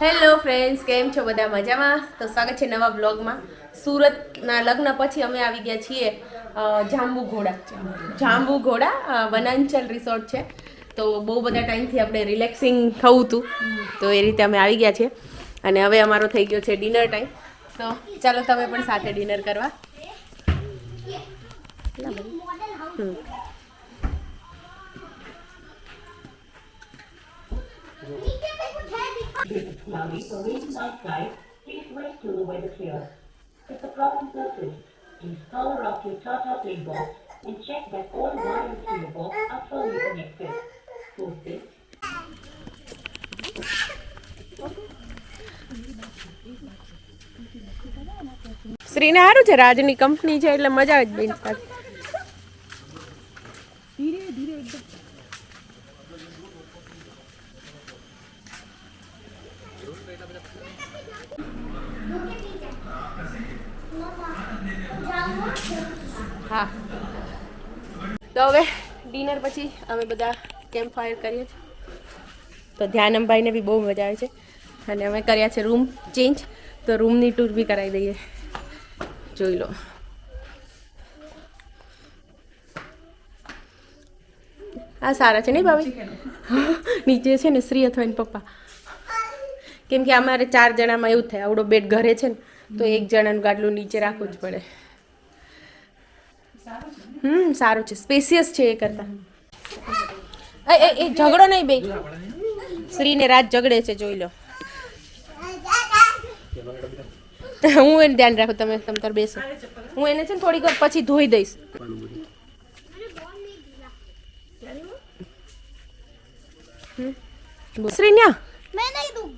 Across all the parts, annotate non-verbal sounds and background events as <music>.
Hello friends કેમ છો બધા? મજામાં? તો સ્વાગત છે નવા બ્લોગમાં સુરતના લગ્ન પછી અમે આવી ગયા છીએ જાંબુ ઘોડા જાંબુ ઘોડા વનાંચલ રિસોર્ટ છે. તો બહુ બધા ટાઈમથી આપણે રિલેક્સિંગ થવું હતું. તો એ રીતે અમે આવી ગયા છીએ. અને હવે અમારો થઈ ગયો છે ડિનર ટાઈમ તો ચાલો તમે પણ સાથે ડિનર કરવા. હમ. cloudy or rain outside, please wait till the weather clears. If the problem persists, please power off your Tata Play box and check that all wires to your box are firmly connected. Post this શ્રીને સારું છે રાજની company છે એટલે મજા આવે જ બેન સાથે હા. તો હવે ડિનર પછી અમે બધા કેમ્પ ફાયર કરીએ છીએ. તો ધ્યાનમભાઈને બી બહુ મજા આવે છે. અને અમે કર્યા છે રૂમ ચેન્જ. તો રૂમની ટૂર બી કરાવી દઈએ. જોઈ લો. આ સારા છે નહીં ભાભી? નીચે છે ને શ્રી અથવા એના પપ્પા? કેમ કે અમારે ચાર જણામાં એવું થાય આવડો બેડ ઘરે છે ને તો એક જણાનું ગાડલું નીચે રાખવું જ પડે. હમ સારું છે. સ્પેસિયસ છે એ કરતાં. એ એ ઝઘડો નહીં બે શ્રીને રાત ઝઘડે છે જોઈ લો. હું એને ધ્યાન રાખું તમે તમ તાર બેસો. હું એને છે ને થોડીક વાર પછી ધોઈ દઈશ. શ્રીન્યા મેં નહીં દઉં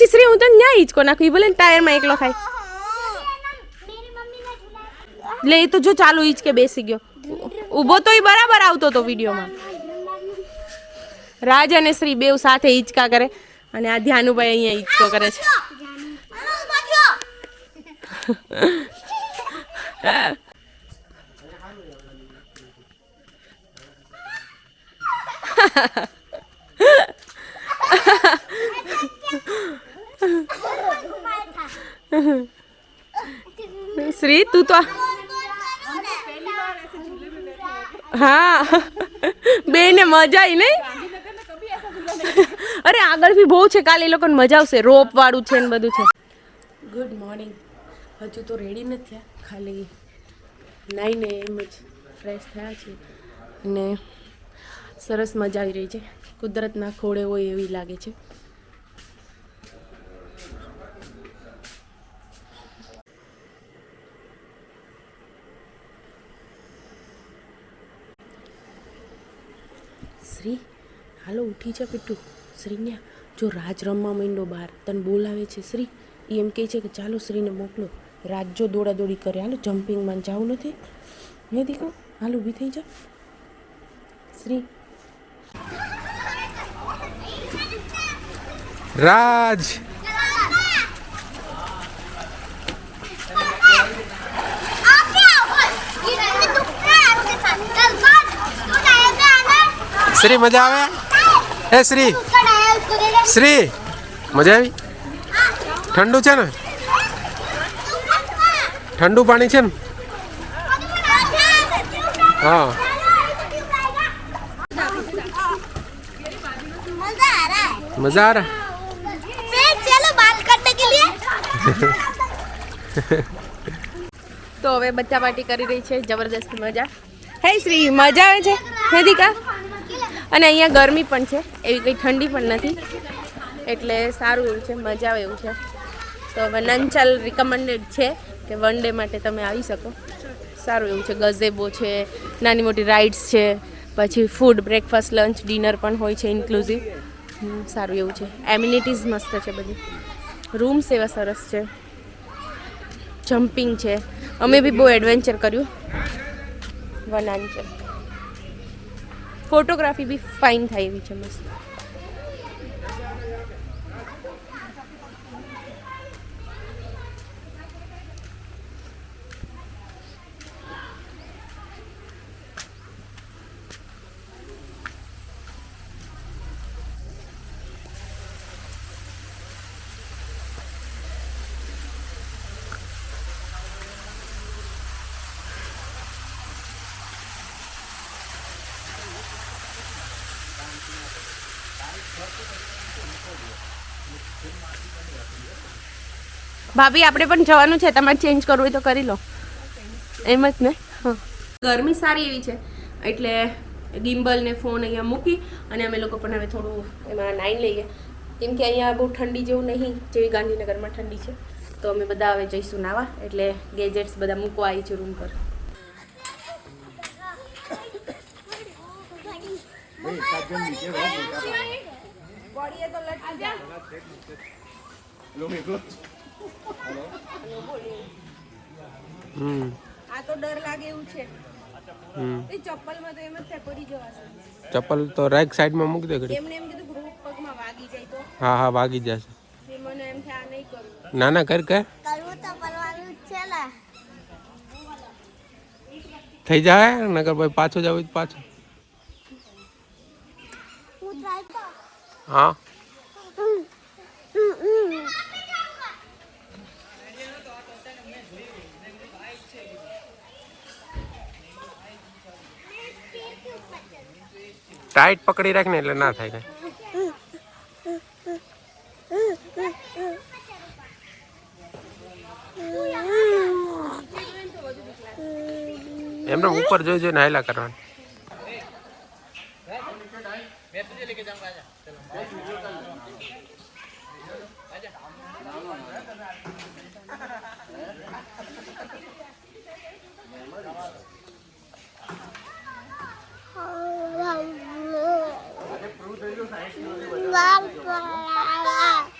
પછી શ્રી હું તને ન્યાય હિંચકો નાખું એ ભલે ને ટાયરમાં એકલો ખાય એટલે એ તો જો ચાલુ હિંચકે બેસી ગયો. ઊભો તો એ બરાબર આવતો તો વિડીયોમાં. રાજ અને શ્રી બેવ સાથે હિંચકા કરે. અને આ ધ્યાનુભાઈ અહીંયા હિંચકો કરે છે. Ha. <laughs> શ્રી, તું તો હા. બેને મજા આવી નહીં અરે આગળ બી બહુ છે, કાલે એ લોકોને મજા આવશે. રોપ વાળું છે ને બધું છે. ગુડ મોર્નિંગ હજુ તો રેડી નથી થયા. ખાલી નાઈને એમ જ ફ્રેશ થયા છે અને સરસ મજા આવી રહી છે. કુદરતના ખોળે હોય એવી લાગે છે. શ્રી, હાલો ઉઠી જા પીટુ. શ્રીન્યા જો રાજ રમવા માંડ્યો બહાર તને બોલાવે છે શ્રી. એ એમ કહે છે કે ચાલો શ્રીને મોકલો. રાજ જો દોડા દોડી કરે, હાલો જમ્પિંગમાં જવું નથી. હે દીકરો, હાલ ઊભી થઈ જા. શ્રી. રાજ! શ્રી મજા આવે એ શ્રી શ્રી મજા આવી ઠંડુ છે ને ઠંડુ પાણી છે ને હા मजा आ रहा है મજા આ રહા फिर चलो बात करने के लिए તો હવે બચ્ચા પાર્ટી કરી રહી છે જબરદસ્ત મજા હે શ્રી મજા આવે છે હે દીકા અને અહીંયા ગરમી પણ છે, એવી કંઈ ઠંડી પણ નથી. એટલે સારું એવું છે, મજા આવે એવું છે. તો નંચાલ રિકમેન્ડેડ છે કે વન ડે માટે તમે આવી શકો. સારું એવું છે, ગઝેબો છે, નાની મોટી રાઇડ્સ છે, પછી ફૂડ બ્રેકફાસ્ટ લંચ ડિનર પણ હોય છે ઇન્ક્લુઝિવ સારું એવું છે. એમ્યુનિટીઝ મસ્ત છે બધી. રૂમ્સ એવા સરસ છે. જમ્પિંગ છે. અમે બી બહુ એડવેન્ચર કર્યું. વનાંચલ ફોટોગ્રાફી બી ફાઇન થાય એવી છે મસ્ત. ભાભી આપણે પણ જવાનું છે. તમારે ચેન્જ કરવું હોય તો કરી લો. એમ જ ને? હા. ગરમી સારી એવી છે. એટલે ગિમ્બલ ને ફોન અહીંયા મૂકી અને અમે લોકો પણ હવે થોડું એમાં નાઈન લઈએ. કેમ કે અહીંયા બહુ ઠંડી જેવું નહીં જેવી ગાંધીનગરમાં ઠંડી છે. તો અમે બધા હવે જઈશું નાવા. એટલે ગેજેટ્સ બધા મૂકવા આવી છે રૂમ પર. હમ આ તો ડર લાગે એવું છે હમ એ ચપ્પલમાં તો એમ જ થાય પડી જવાશે ચપ્પલ તો રાઈટ સાઈડમાં મૂકી દે ઘડી એમને એમ કીધું ગ્રુપ પગમાં વાગી જાય તો. હા હા વાગી જશે એ મને એમ થાય આ નહીં કરું. ના ના કર કર. કરવું તો પડવાનું જ છે ને. થઈ જાય નગર ભાઈ પાછો જાવ તો પાછો. હું? ટાઈટ પકડી રાખ ને એટલે ના થાય કઈ. એમને ઉપર જોઈ જોઈને હાયલા કરવાનું.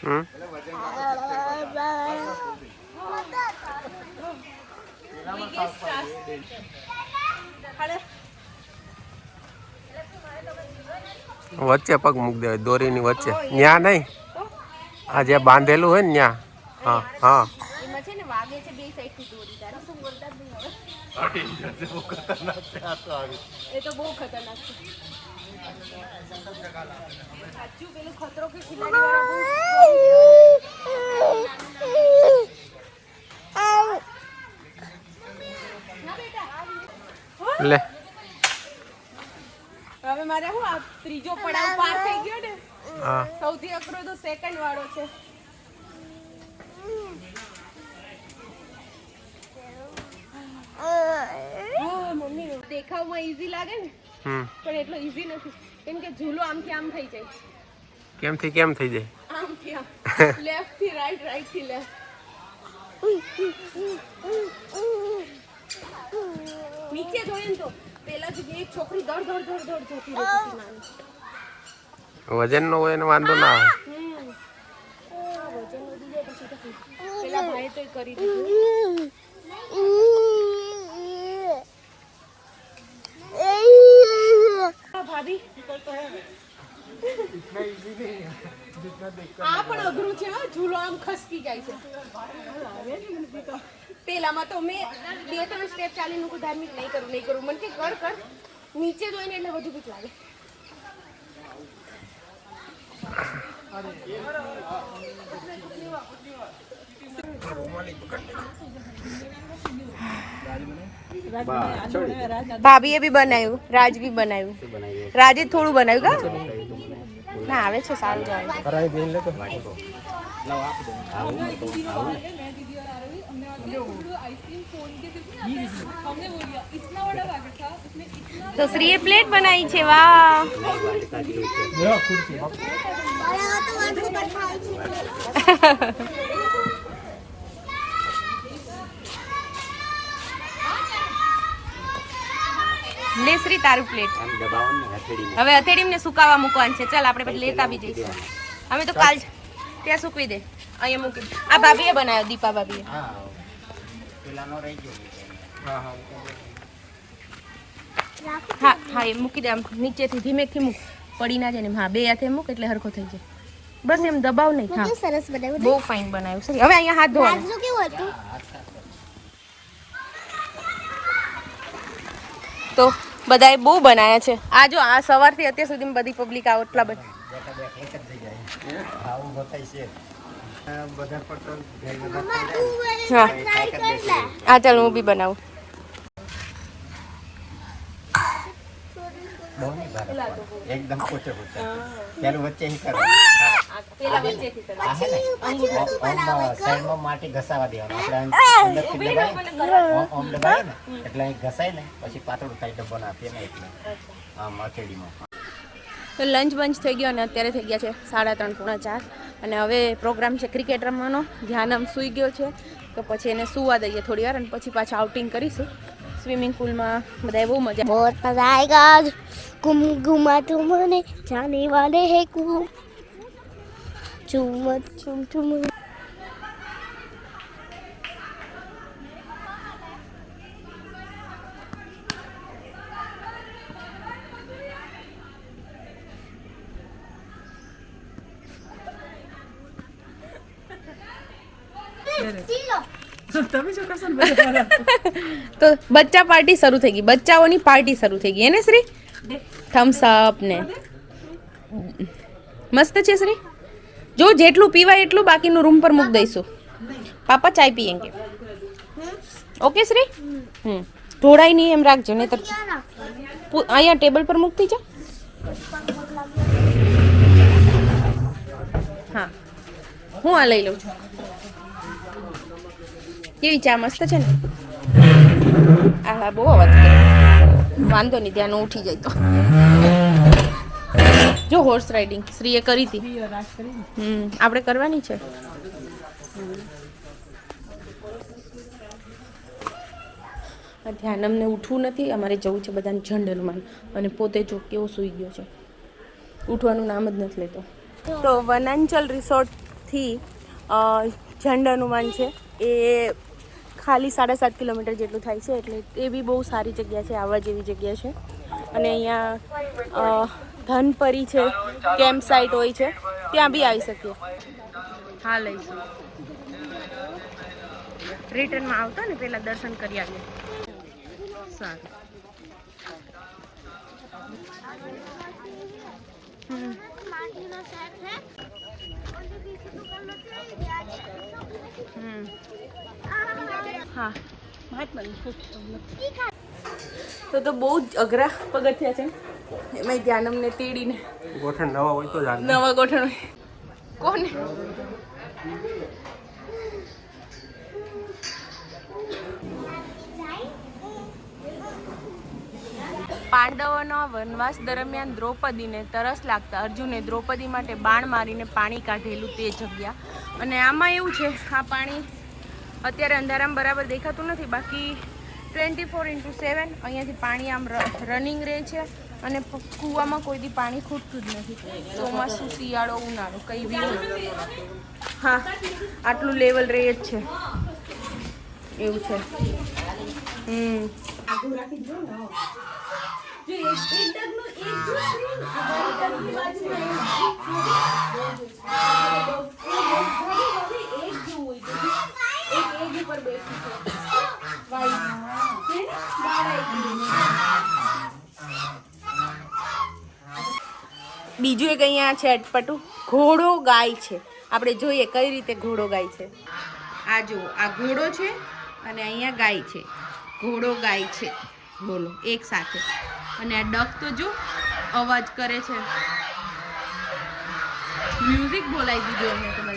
હમ વચ્ચે પગ મૂકી દેવાય દોરીની વચ્ચે. ન્યા નહીં. આ જે બાંધેલું હોય ને ન્યા. હા હા. એમાં છે ને વાગે છે બે સાઈડથી દોરી. તારે શું બોલતા જ નહીં હવે. એ તો બહુ ખતરનાક છે. સાચું પેલું ખતરો કે ખિલાડી વાળા લે હવે મારે શું આ ત્રીજો પડાવ પાર થઈ ગયો ને હા. સૌથી અઘરો તો સેકન્ડ વાળો છે. મમ્મી દેખાવમાં ઈઝી લાગે ને પણ એટલો ઈઝી નથી. કેમ કે ઝૂલો આમથી આમ થઈ જાય. કેમ થી કેમ થઈ જાય? આમથી આમ. લેફ્ટથી રાઈટ રાઈટ <laughs> થી લેફ્ટ <laughs> નીચે જોઈએ ને તો. પેલા જ એક છોકરી દોડ દોડ દોડ દોડ જતી રહેતી નાની વજન નો હોય એને વાંધો ના આવે. હમ. આ વજન વધી જાય પછી તો પેલા ભાઈએ તો કરી દીધું. હા, ભાભી. આ પણ અઘરું છે હા. ઝૂલો આમ ખસકી જાય છે. પેલામાં તો મેં બે ત્રણ સ્ટેપ ચાલીને હું ધાર્મિક નહીં કરું નહીં કરું. મને કે કર કર. નીચે જોઈને એટલે વધુ બીક લાગે ભાભીએ બી બનાવ્યું રાજ બી બનાવ્યું. રાજે થોડું બનાવ્યું કા? ના આવે છે સારું જ તો શ્રીએ પ્લેટ બનાવી છે વાહ લે શ્રી તારું પ્લેટ હવે હથેળીને ને સુકાવા મૂકવાનું છે. ચાલ આપણે પછી લેતા બી જઈશું. અમે તો કાલ ત્યાં સુકવી દે. અહીંયા મૂકી આ ભાભીએ બનાવ્યો દીપા ભાભીએ. હા હા એ મૂકી દે આમ નીચેથી ધીમેથી મૂક. પડી ના જાય ને હા બે હાથે મૂક એટલે હરખો થઈ જાય. બસ એમ દબાવ નહીં. હા. સરસ બનાવ્યું બહુ ફાઇન બનાવ્યું. સર હવે અહીંયા હાથ ધોવાનું. કેવું હતું? તો બધાએ બહુ બનાવ્યા છે. આ જો આ સવારથી અત્યાર સુધી બધી પબ્લિક આવો એટલા બધા. હા આ ચાલ હું બી બનાવું. એકદમ પેલું વચ્ચે કરો. હે સાઈડમાં માટી ઘસાવા દેવાનું. આપણે ઓમ ને એટલે અહીં ઘસાય ને પછી પાતળું થાય ડબ્બો નાખીએ ને એટલે. આમ હથેળીમાં તો લંચ બંચ થઈ ગયો ને અત્યારે થઈ ગયા છે સાડા ત્રણ પૂણા ચાર. અને હવે પ્રોગ્રામ છે ક્રિકેટ રમવાનો. ધ્યાન આમ સૂઈ ગયો છે. તો પછી એને સૂવા દઈએ થોડી વાર અને પછી પાછા આઉટિંગ કરીશું. સ્વિમિંગ પુલમાં બધા બહુ મજા બહુત મજા આયેગા ગુમ ગુમા તું મને જાને વાલે હે કુ ચુમ ચુમ ચુમ. <laughs> તો બચ્ચા પાર્ટી શરૂ થઈ ગઈ. બચ્ચાઓની પાર્ટી શરૂ થઈ ગઈ. એને શ્રી? થમ્સ અપ ને. મસ્ત છે શ્રી? જો જેટલું પીવાય એટલું બાકીનું રૂમ પર મૂક દઈશું. પાપા ચાય પીએંગે ઓકે શ્રી? હમ. ઢોળાય નહીં એમ રાખજો નહીં તો અહીંયા ટેબલ પર મૂકતી જા. હા. હું આ લઈ લઉં છું. કેવી ચા મસ્ત છે ને? આ બહુ અવાજ વાંધો નહીં, ત્યાં ઉઠી જાય તો. જો હોર્સ રાઇડિંગ શ્રીએ કરી હતી. આપણે કરવાની છે? ધ્યાન અમને ઉઠવું નથી, અમારે જવું છે બધાને ઝંડ હનુમાન અને પોતે જો કેવો સૂઈ ગયો છે. ઉઠવાનું નામ જ નથી લેતો. તો વનાંચલ રિસોર્ટથી ઝંડ હનુમાન છે. એ ખાલી સાડા સાત કિલોમીટર જેટલું થાય છે એટલે એ બી બહુ સારી જગ્યા છે આવવા જેવી જગ્યા છે. અને અહીંયા ધનપરી છે કેમ્પ સાઇટ હોય છે ત્યાં બી આવી શકીએ. હા લઈશું. રિટર્નમાં આવતા ને પહેલાં દર્શન કરી આવીએ. સારું. હા. તો તો બહુ જ અઘરા પગથિયા છે. એમાં ધ્યાન અમને તેડીને ગોઠણ નવા હોય તો નવા ગોઠણ હોય. કોને? પાંડવોનો વનવાસ દરમિયાન દ્રૌપદીને તરસ લાગતા અર્જુને દ્રૌપદી માટે બાણ મારીને પાણી કાઢેલું તે જગ્યા. અને આમાં એવું છે, આ પાણી અત્યારે અંધારામાં બરાબર દેખાતું નથી. બાકી ટ્વેન્ટી ફોર ઇન્ટુ સેવન અહીંયાથી પાણી આમ રનિંગ રહે છે અને કૂવામાં કોઈ દી પાણી ખૂટતું જ નથી. ચોમાસું, શિયાળો, ઉનાળો, કઈ બી હા, આટલું લેવલ રહે જ છે. એવું છે. હમ. બીજું એક અહીંયા છે અટપટું. ઘોડો ગાય છે. આપણે જોઈએ કઈ રીતે ઘોડો ગાય છે. આ જુઓ, આ ઘોડો છે અને અહીંયા ગાય છે. ઘોડો ગાય છે. બોલો, એક સાથે. અને આ ડક તો જો અવાજ કરે છે. મ્યુઝિક બોલાવી દીધું અમે તો.